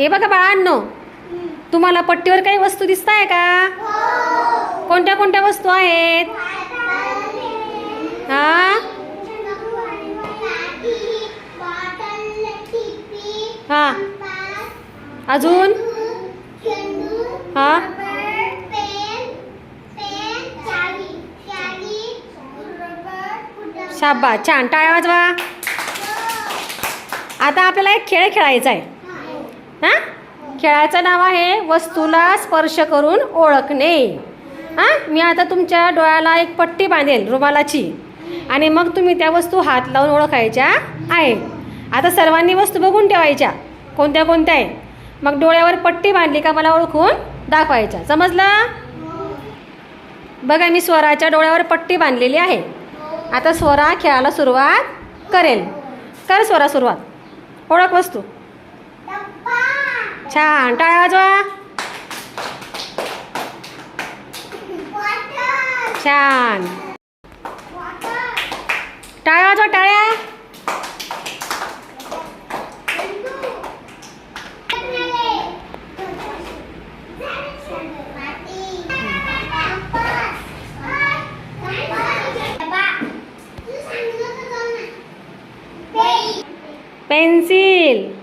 हे बघा बाळांनो तुम्हाला पट्टीवर काही वस्तू दिसत आहे का? कोणत्या कोणत्या वस्तू आहेत? हा? हा. अजून? हा? शाबा छान. टाळ्या वाजवा. आता आपल्याला एक खेळ खेळायचा आहे. हां? खेळाचं नाव आहे वस्तूला स्पर्श करून ओळखणे. हां? मी आता तुमच्या डोळ्याला एक पट्टी बांधेल रुमालाची. आणि मग तुम्ही त्या वस्तू हात लावून ओळखायच्या आहे. आता सर्वांनी वस्तू बघून ठेवायच्या कोणत्या कोणत्या आहे? मग डोळ्यावर पट्टी बांधली का मला ओळखून दाखवायच्या. समजलं? बघा मी स्वराच्या डोळ्यावर पट्टी बांधलेली आहे. आता स्वरा खेळायला सुरुवात करेल. कर स्वरा सुरुवात. ओळख वस्तू. छान टाळ्या वाजवा छान टाळ्या वाजवा टाळ्या पेन्सिल